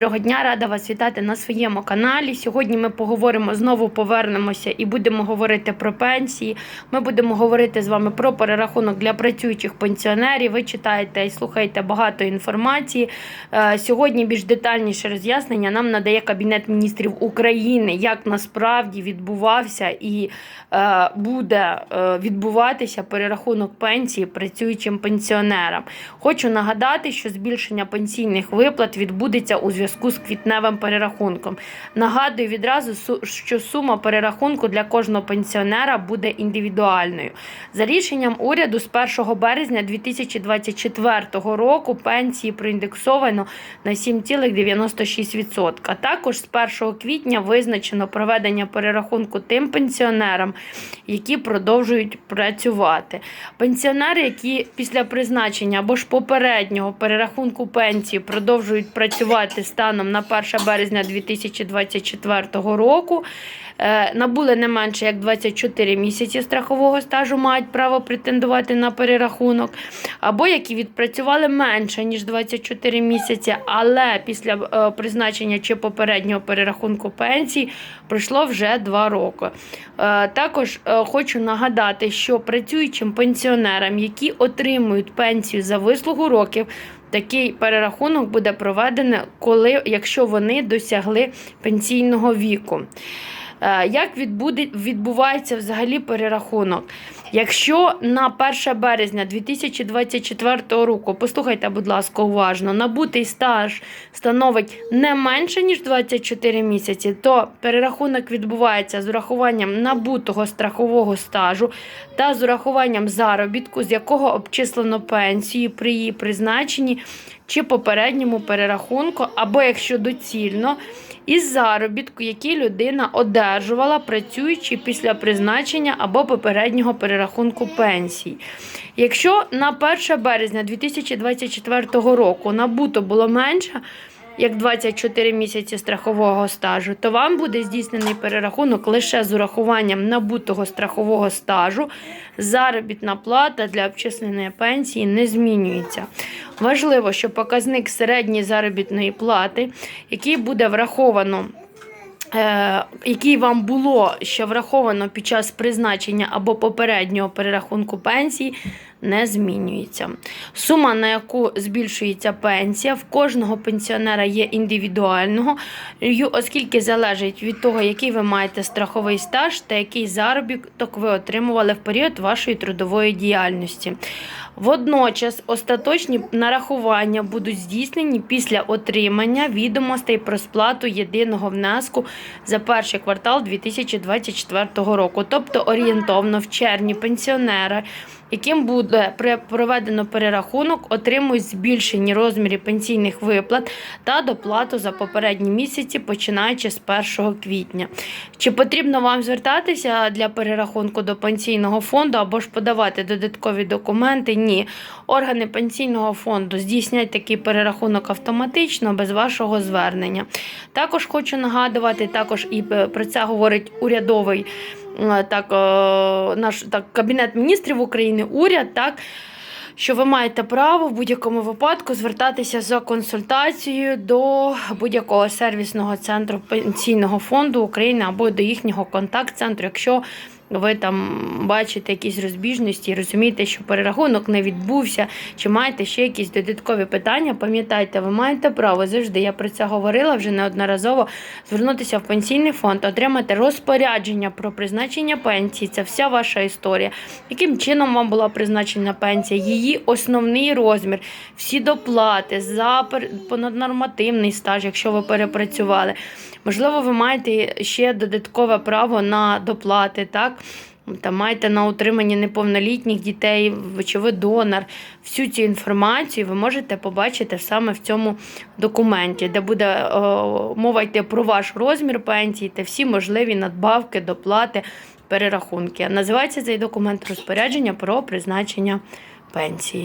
Доброго дня, рада вас вітати на своєму каналі. Сьогодні ми поговоримо знову повернемося і будемо говорити про пенсії. Ми будемо говорити з вами про перерахунок для працюючих пенсіонерів. Ви читаєте і слухаєте багато інформації. Е, Сьогодні більш детальніше роз'яснення нам надає Кабінет міністрів України, як насправді відбувався і е, буде е, відбуватися перерахунок пенсії працюючим пенсіонерам. Хочу нагадати, що збільшення пенсійних виплат відбудеться у зв'язку з квітневим перерахунком. Нагадую відразу, що сума перерахунку для кожного пенсіонера буде індивідуальною. За рішенням уряду з 1 березня 2024 року пенсії проіндексовано на 7,96%. А також з 1 квітня визначено проведення перерахунку тим пенсіонерам, які продовжують працювати. Пенсіонери, які після призначення або ж попереднього перерахунку пенсії продовжують працювати станом на 1 березня 2024 року, е, набули не менше як 24 місяці страхового стажу, мають право претендувати на перерахунок, або які відпрацювали менше ніж 24 місяці, але після е, призначення чи попереднього перерахунку пенсії пройшло вже 2 роки. Е, Також хочу нагадати, що працюючим пенсіонерам, які отримують пенсію за вислугу років, такий перерахунок буде проведений, коли, якщо вони досягли пенсійного віку. Е, Як відбуде, відбувається взагалі перерахунок? Якщо на 1 березня 2024 року, послухайте, будь ласка, уважно, набутий стаж становить не менше, ніж 24 місяці, то перерахунок відбувається з урахуванням набутого страхового стажу та з урахуванням заробітку, з якого обчислено пенсію при її призначенні чи попередньому перерахунку, або якщо доцільно, із заробітку, який людина одержувала, працюючи після призначення або попереднього перерахунку пенсій. Якщо на 1 березня 2024 року набуто було менше, як 24 місяці страхового стажу, то вам буде здійснений перерахунок лише з урахуванням набутого страхового стажу. Заробітна плата для обчисленої пенсії не змінюється. Важливо, що показник середньої заробітної плати, який буде враховано. Е, Який вам було ще враховано під час призначення або попереднього перерахунку пенсії, не змінюється. Сума, на яку збільшується пенсія, в кожного пенсіонера є індивідуального, оскільки залежить від того, який ви маєте страховий стаж та який заробіток ви отримували в період вашої трудової діяльності. Водночас остаточні нарахування будуть здійснені після отримання відомостей про сплату єдиного внеску за перший квартал 2024 року, тобто орієнтовно в червні пенсіонери, яким буде проведено перерахунок, отримують збільшені розміри пенсійних виплат та доплату за попередні місяці, починаючи з 1 квітня. Чи потрібно вам звертатися для перерахунку до пенсійного фонду або ж подавати додаткові документи? Ні. Органи пенсійного фонду здійснять такий перерахунок автоматично без вашого звернення. Також хочу нагадувати, також і е, про це говорить урядовий е, так, е, наш так, Кабінет міністрів України, уряд, так. Що ви маєте право в будь-якому випадку звертатися за консультацією до будь-якого сервісного центру пенсійного фонду України або до їхнього контакт-центру, якщо ви там бачите якісь розбіжності розумієте, що перерахунок не відбувся, чи маєте ще якісь додаткові питання, пам'ятайте, ви маєте право завжди. Я про це говорила вже неодноразово. Звернутися в пенсійний фонд, отримати розпорядження про призначення пенсії. Це вся ваша історія. Яким чином вам була призначена пенсія, її основний розмір, всі доплати за понаднормативний стаж, якщо ви перепрацювали. Можливо, ви маєте ще додаткове право на доплати, так? Та маєте на утриманні неповнолітніх дітей, чи донор. Всю цю інформацію ви можете побачити саме в цьому документі, де буде о, мова йти про ваш розмір пенсії та всі можливі надбавки, доплати, перерахунки. Називається цей документ розпорядження про призначення пенсії.